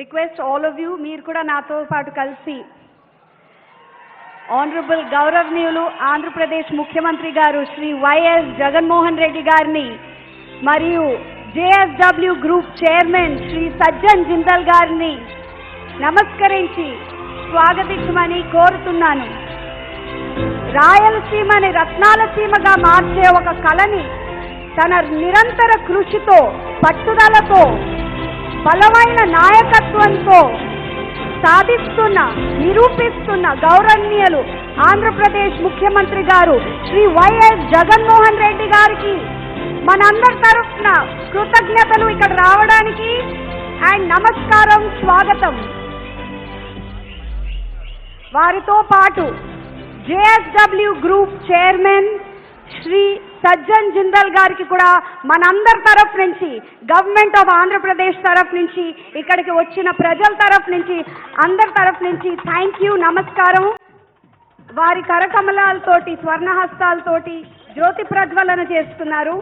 Request all of you మీరు కూడా నాతో పాటు కలిసి. ఆనరబుల్ గౌరవనీయులు ఆంధ్రప్రదేశ్ ముఖ్యమంత్రి గారు శ్రీ వైఎస్ జగన్మోహన్ రెడ్డి గారిని మరియు JSW group chairman Shri Sajjan Jindal గారిని నమస్కరించి స్వాగతించమని కోరుతున్నాను. రాయలసీమని రత్నాల సీమగా మార్చే ఒక కళని తన నిరంతర కృషితో పట్టుదలతో బలమైన నాయకత్వంతో సాధిస్తున్న నిరూపిస్తున్న గౌరవనీయులు ఆంధ్రప్రదేశ్ ముఖ్యమంత్రి గారు శ్రీ వైఎస్ జగన్మోహన్ రెడ్డి గారికి మనందరి తరఫున కృతజ్ఞతలు ఇక్కడ రావడానికి అండ్ నమస్కారం స్వాగతం. వారితో పాటు JSW group chairman Shri Sajjan Jindal గారికి కూడా మనందరి తరఫు నుంచి గవర్నమెంట్ ఆఫ్ ఆంధ్రప్రదేశ్ తరఫు నుంచి ఇక్కడికి వచ్చిన ప్రజల తరఫు నుంచి అందరి తరఫు నుంచి థ్యాంక్ యూ నమస్కారం. వారి కరకమలాలతోటి స్వర్ణహస్తాలతోటి జ్యోతి ప్రజ్వలన చేస్తున్నారు.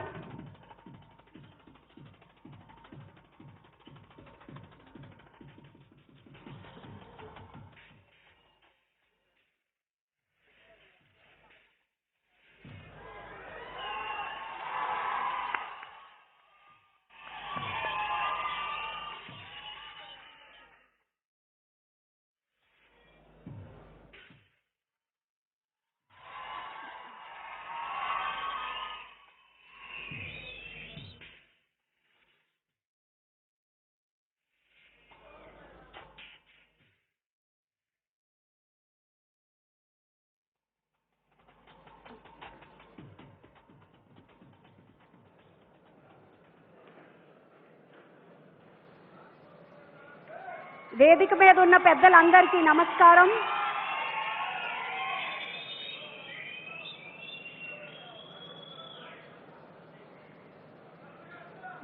వేదిక మీద ఉన్న పెద్దలందరికీ నమస్కారం.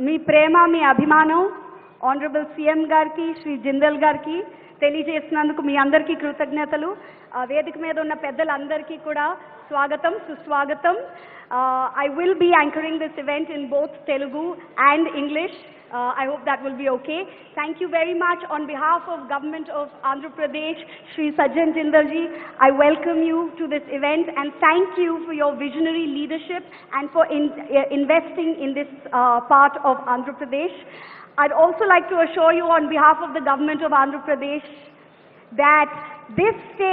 మీ ప్రేమ మీ అభిమానం ఆనరబుల్ సీఎం గారికి శ్రీ జిందల్ గారికి తెలియజేసినందుకు మీ అందరికీ కృతజ్ఞతలు. వేదిక మీద ఉన్న పెద్దలందరికీ కూడా స్వాగతం సుస్వాగతం. I will be anchoring this event in both Telugu and English Uh, I hope that will be okay. Thank you very much. On behalf of Government of Andhra Pradesh, Sri Sajjan Jindalji. I welcome you to this event and thank you for your visionary leadership and for in, uh, investing in this uh, part of Andhra Pradesh. I'd also like to assure you on behalf of the Government of Andhra Pradesh that this state